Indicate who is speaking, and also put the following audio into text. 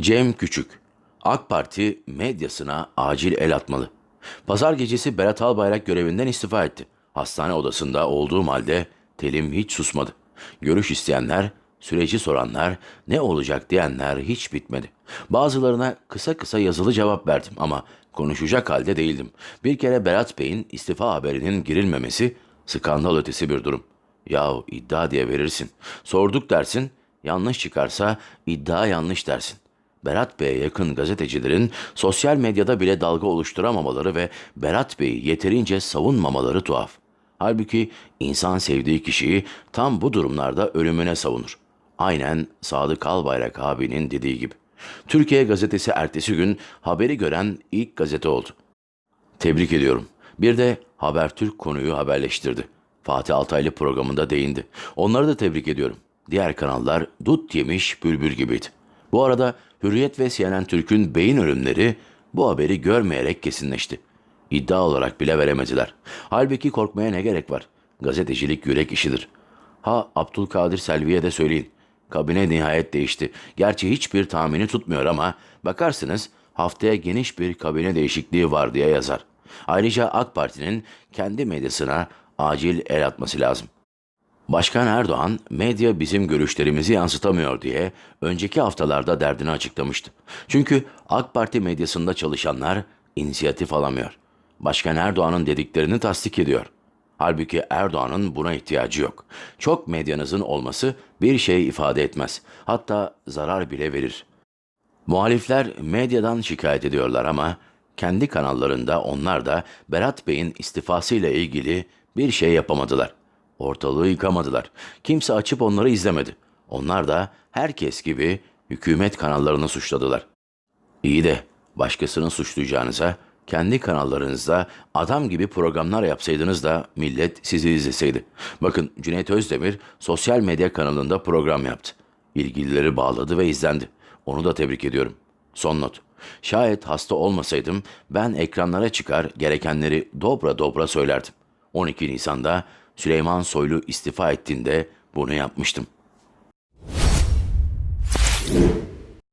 Speaker 1: Cem Küçük, AK Parti medyasına acil el atmalı. Pazar gecesi Berat Albayrak görevinden istifa etti. Hastane odasında olduğum halde telim hiç susmadı. Görüş isteyenler, süreci soranlar, ne olacak diyenler hiç bitmedi. Bazılarına kısa kısa yazılı cevap verdim ama konuşacak halde değildim. Bir kere Berat Bey'in istifa haberinin girilmemesi skandal ötesi bir durum. Yahu iddia diye verirsin. Sorduk dersin, yanlış çıkarsa iddia yanlış dersin. Berat Bey'e yakın gazetecilerin sosyal medyada bile dalga oluşturamamaları ve Berat Bey'i yeterince savunmamaları tuhaf. Halbuki insan sevdiği kişiyi tam bu durumlarda ölümüne savunur. Aynen Sadık Albayrak abinin dediği gibi. Türkiye gazetesi ertesi gün haberi gören ilk gazete oldu. Tebrik ediyorum. Bir de Habertürk konuyu haberleştirdi. Fatih Altaylı programında değindi. Onları da tebrik ediyorum. Diğer kanallar dut yemiş bülbül gibiydi. Bu arada Hürriyet ve CNN Türk'ün beyin ölümleri bu haberi görmeyerek kesinleşti. İddia olarak bile veremediler. Halbuki korkmaya ne gerek var? Gazetecilik yürek işidir. Ha Abdülkadir Selvi'ye de söyleyin. Kabine nihayet değişti. Gerçi hiçbir tahmini tutmuyor ama bakarsınız haftaya geniş bir kabine değişikliği var diye yazar. Ayrıca AK Parti'nin kendi medyasına acil el atması lazım. Başkan Erdoğan, medya bizim görüşlerimizi yansıtamıyor diye önceki haftalarda derdini açıklamıştı. Çünkü AK Parti medyasında çalışanlar inisiyatif alamıyor. Başkan Erdoğan'ın dediklerini tasdik ediyor. Halbuki Erdoğan'ın buna ihtiyacı yok. Çok medyanızın olması bir şey ifade etmez. Hatta zarar bile verir. Muhalifler medyadan şikayet ediyorlar ama kendi kanallarında onlar da Berat Bey'in istifasıyla ilgili bir şey yapamadılar. Ortalığı yıkamadılar. Kimse açıp onları izlemedi. Onlar da herkes gibi hükümet kanallarını suçladılar. İyi de başkasını suçlayacağınıza kendi kanallarınızda adam gibi programlar yapsaydınız da millet sizi izleseydi. Bakın Cüneyt Özdemir sosyal medya kanalında program yaptı. İlgilileri bağladı ve izlendi. Onu da tebrik ediyorum. Son not. Şayet hasta olmasaydım ben ekranlara çıkar gerekenleri dobra dobra söylerdim. 12 Nisan'da Süleyman Soylu istifa ettiğinde bunu yapmıştım.